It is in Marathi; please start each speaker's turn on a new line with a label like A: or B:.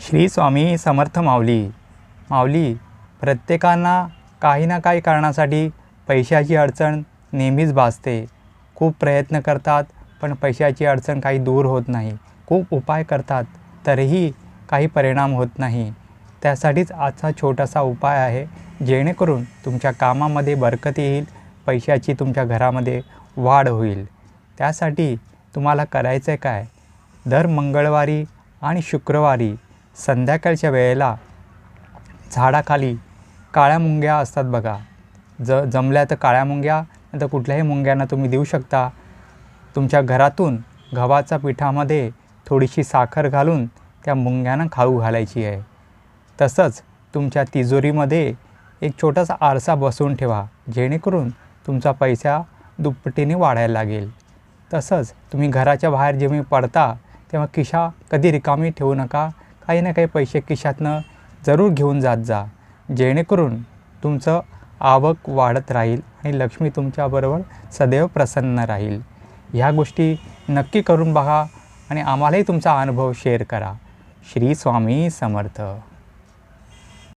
A: श्री स्वामी समर्थ माऊली. माऊली प्रत्येकांना काही ना काही कारणासाठी पैशाची अडचण नेहमीच भासते. खूप प्रयत्न करतात पण पैशाची अडचण काही दूर होत नाही. खूप उपाय करतात तरीही काही परिणाम होत नाही. त्यासाठीच आजचा छोटासा उपाय आहे जेणेकरून तुमच्या कामामध्ये बरकत येईल पैशाची तुमच्या घरामध्ये वाढ होईल. त्यासाठी तुम्हाला करायचं आहे काय? दर मंगळवारी आणि शुक्रवारी संध्याकाळच्या वेळेला झाडाखाली काळ्या मुंग्या असतात बघा. ज जमल्या तर काळ्या मुंग्या नाही तर कुठल्याही मुंग्यांना तुम्ही देऊ शकता. तुमच्या घरातून गव्हाच्या पिठामध्ये थोडीशी साखर घालून त्या मुंग्यांना खाऊ घालायची आहे. तसंच तुमच्या तिजोरीमध्ये एक छोटासा आरसा बसवून ठेवा जेणेकरून तुमचा पैसा दुप्पटीने वाढायला लागेल. तसंच तुम्ही घराच्या बाहेर जेव्हा पडता तेव्हा खिशा कधी रिकामी ठेवू नका. काही ना काही पैसे खिशातनं जरूर घेऊन जात जा. जेणेकरून तुमचं आवक वाढत राहील आणि लक्ष्मी तुमच्याबरोबर सदैव प्रसन्न राहील. ह्या गोष्टी नक्की करून बघा आणि आम्हालाही तुमचा अनुभव शेअर करा. श्री स्वामी समर्थ.